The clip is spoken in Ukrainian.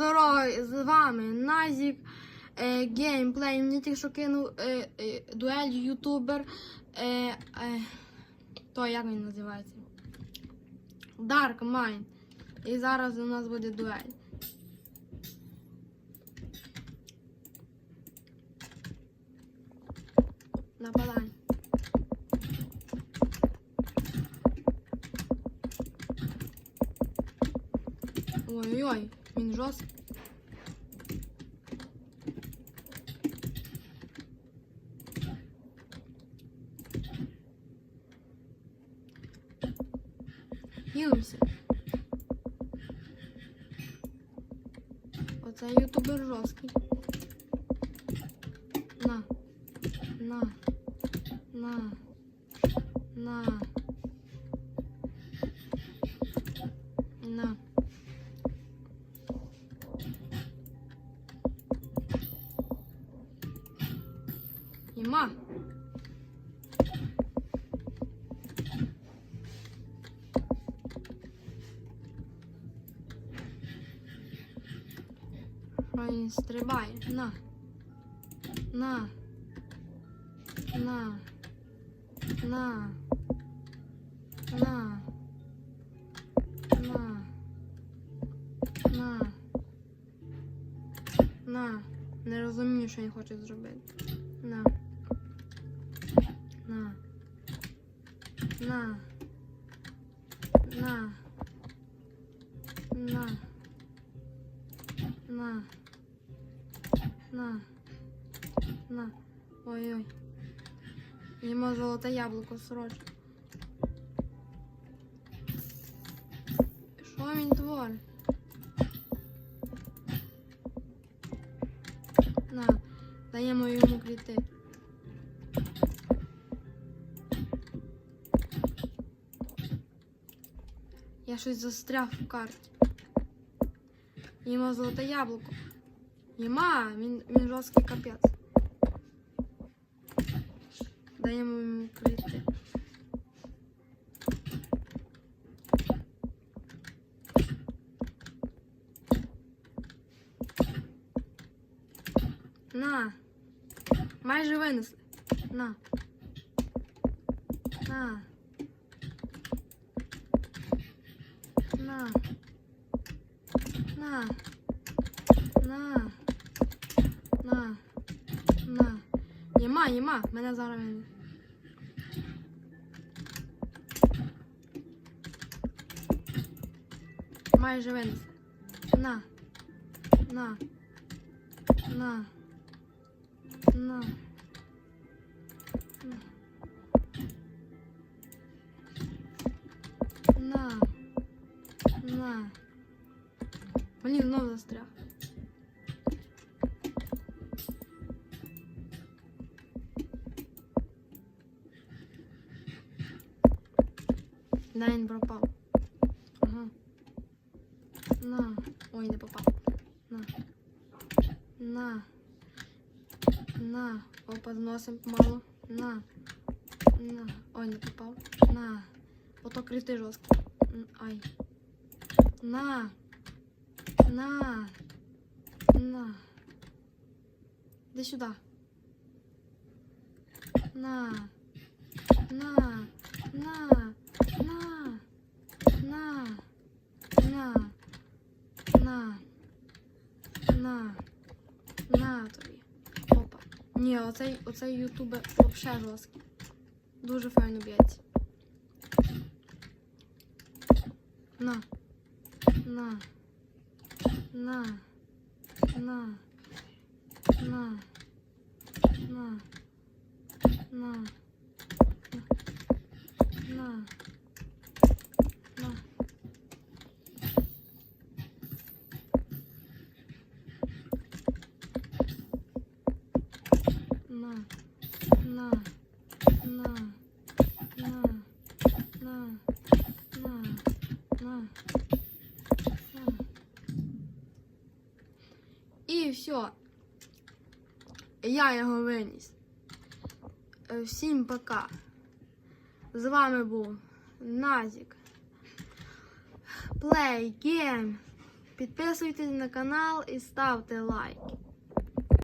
здорово, з вами Назік е, Геймплей. Мені тільки що кинув е, е, дуель ютубер. Е, е, то як він називається? Dark Mind. І зараз у нас буде дуель. Нападай. Ой-ой-ой, він жорсткий. Хілимося. Оце ютубер жорсткий. На. На. На. На. На. Що він стрибає? На. На. На. На. На. На. На. На. Не розумію, що він хоче зробити. На. На. На. На. На. На. На. На. Ой-ой. Йому золоте яблуко срочно. Що він творить? На, даємо йому кліти. Я щось застряг в карті. Йому золоте яблуко. Єма, він, він жорсткий капець. Даємо йому кліти. На. Майже винесли. На. На. На. На. На. Єма, єма. Мене зараз винесли. Майже винесли. На. На. На. На. На. На. Блін, знов застряг. Він пропав. Ага. На. Ой, не попав. На. На. На. Опа, зносим помалу. На. На. Ой, не попав. На. Ото крити жорстко. Ай. На. На. На. Іди сюди. На. На. На. На. Ні, оцей, оцей ютубер взагалі жорсткий. Дуже файно б'ється. На. На. На. На. На. На. На. На. на, на, на, на, на, на, на. на, І все. Я його виніс. Е, всім пока. З вами був Назік. Play Game. Підписуйтесь на канал і ставте лайки.